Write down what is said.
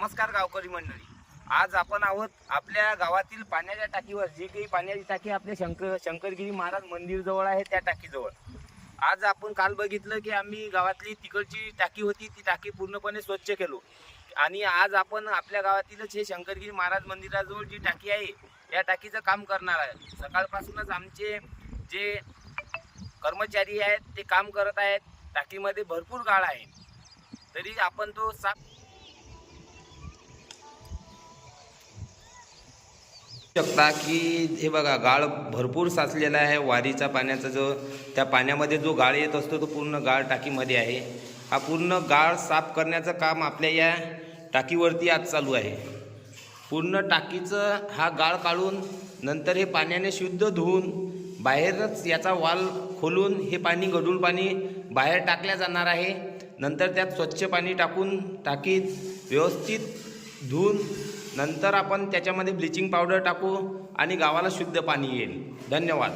नमस्कार गावकरी मंडळी. आज आपण आहोत आपल्या गावातील पाण्याच्या टाकीवर. जी काही पाण्याची टाकी आपल्या शंकर शंकरगिरी महाराज मंदिर जवळ आहे त्या टाकीजवळ. आज आपण काल बघितलं की आम्ही गावातली तिकडची टाकी होती ती टाकी पूर्णपणे स्वच्छ केलो. आणि आज आपण आपल्या गावातीलच हे शंकरगिरी महाराज मंदिराजवळ जी टाकी आहे या टाकीचं काम करणार आहे. सकाळपासूनच आमचे जे कर्मचारी आहेत ते काम करत आहेत. टाकीमध्ये भरपूर गाळ आहे. तरी आपण तो साफ शकता की हे बघा गाळ भरपूर साचलेला आहे. वारीचा पाण्याचा जो त्या पाण्यामध्ये जो गाळ येत असतो तो पूर्ण गाळ टाकीमध्ये आहे. हा पूर्ण गाळ साफ करण्याचं काम आपल्या या टाकीवरती आज चालू आहे. पूर्ण टाकीचं हा गाळ काढून नंतर हे पाण्याने शुद्ध धुवून बाहेरच याचा वाल खोलून हे पाणी गढूळ पाणी बाहेर टाकल्या जाणार आहे. नंतर त्यात स्वच्छ पाणी टाकून टाकीत व्यवस्थित धुवून नंतर आपण त्याच्यामध्ये ब्लिचिंग पावडर टाकू आणि गावाला शुद्ध पाणी येईल. धन्यवाद.